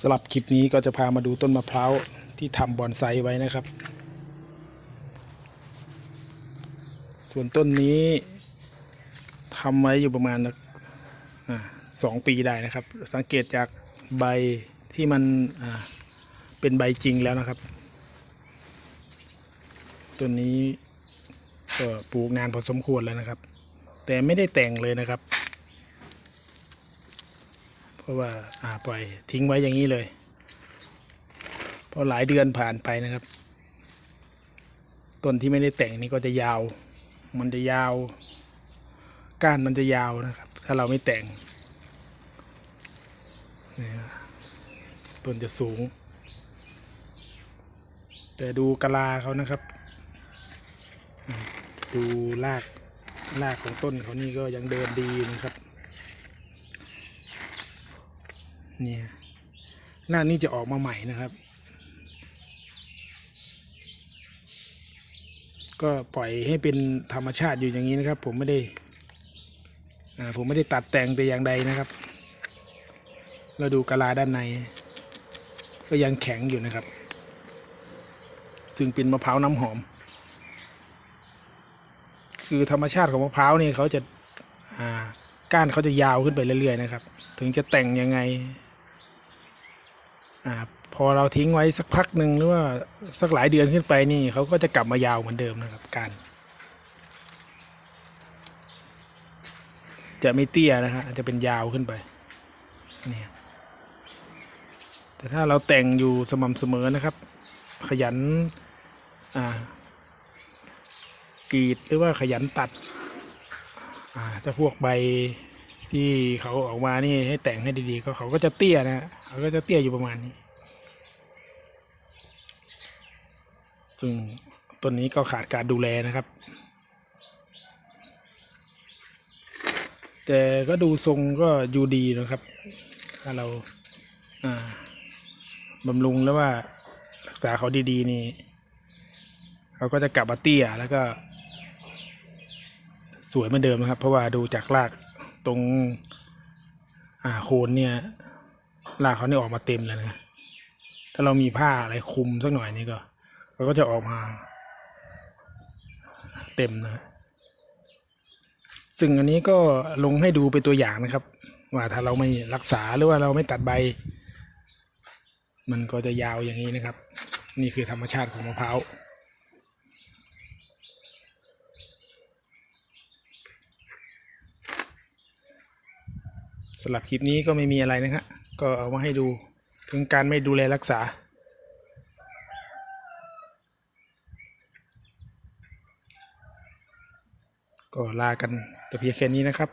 สำหรับคลิปนี้ก็จะพามาดูต้นมะพร้าวที่ทำบอนไซไว้นะครับ ส่วนต้นนี้ทำไว้อยู่ประมาณสองปีได้นะครับ สังเกตจากใบที่มันเป็นใบจริงแล้วนะครับ ต้นนี้ก็ปลูกนานพอสมควรแล้วนะครับ แต่ไม่ได้แต่งเลยนะครับ เพราะว่าอ่าปล่อยทิ้งไว้อย่างนี้เลยเพราะหลายเดือนผ่านไปนะครับ ต้นที่ไม่ได้แต่งนี่ก็จะยาว มันจะยาว ก้านมันจะยาวนะครับ ถ้าเราไม่แต่งนี่ต้นจะสูง แต่ดูกะลาเขานะครับ ดูรากรากของต้นเขานี่ก็ยังเดินดีอยู่นะครับ เนี่ยหน้านี้จะออกมาใหม่นะครับ ก็ปล่อยให้เป็นธรรมชาติอยู่อย่างนี้นะครับ ผมไม่ได้ผมไม่ได้ตัดแต่งแต่อย่างใดนะครับ เราดูกะลาด้านใน ก็ยังแข็งอยู่นะครับ ซึ่งเป็นมะพร้าวน้ำหอม คือธรรมชาติของมะพร้าวนี่เขาจะอ่าก้านเขาจะยาวขึ้นไปเรื่อยๆนะครับ ถึงจะแต่งยังไง อ่าพอเราทิ้งไว้สักพักหนึ่งหรือว่าสักหลายเดือนขึ้นไปนี่เขาก็จะกลับมายาวเหมือนเดิมนะครับการจะไม่เตี้ยนะฮะจะเป็นยาวขึ้นไปเนี่ยแต่ถ้าเราแต่งอยู่สม่ำเสมอนะครับ ขยันอ่ากรีดหรือว่าขยันตัดอ่าถ้าพวกใบ ที่เขาออกมานี่ให้แต่งให้ดีๆก็เขาก็จะเตี้ยนะเขาก็จะเตี้ยอยู่ประมาณนี้ ซึ่งต้นนี้ก็ขาดการดูแลนะครับ แต่ก็ดูทรงก็อยู่ดีนะครับ ถ้าเราบำรุงแล้วว่ารักษาเขาดีๆนี่เขาก็จะกลับมาเตี้ยแล้วก็ สวยเหมือนเดิมนะครับ เพราะว่าดูจากราก ตรง อ่าโคนเนี่ยรากเขาเนี่ยออกมาเต็มเลยนะถ้าเรามีผ้าอะไรคลุมสักหน่อยนี่ก็เขาก็จะออกมาเต็มนะ ซึ่งอันนี้ก็ลงให้ดูเป็นตัวอย่างนะครับ ว่าถ้าเราไม่รักษาหรือว่าเราไม่ตัดใบ มันก็จะยาวอย่างนี้นะครับ นี่คือธรรมชาติของมะพร้าว สำหรับคลิปนี้ก็ไม่มีอะไรนะครับก็เอามาให้ดูถึงการไม่ดูแลรักษา ก็ลากันแต่เพียงแค่นี้นะครับ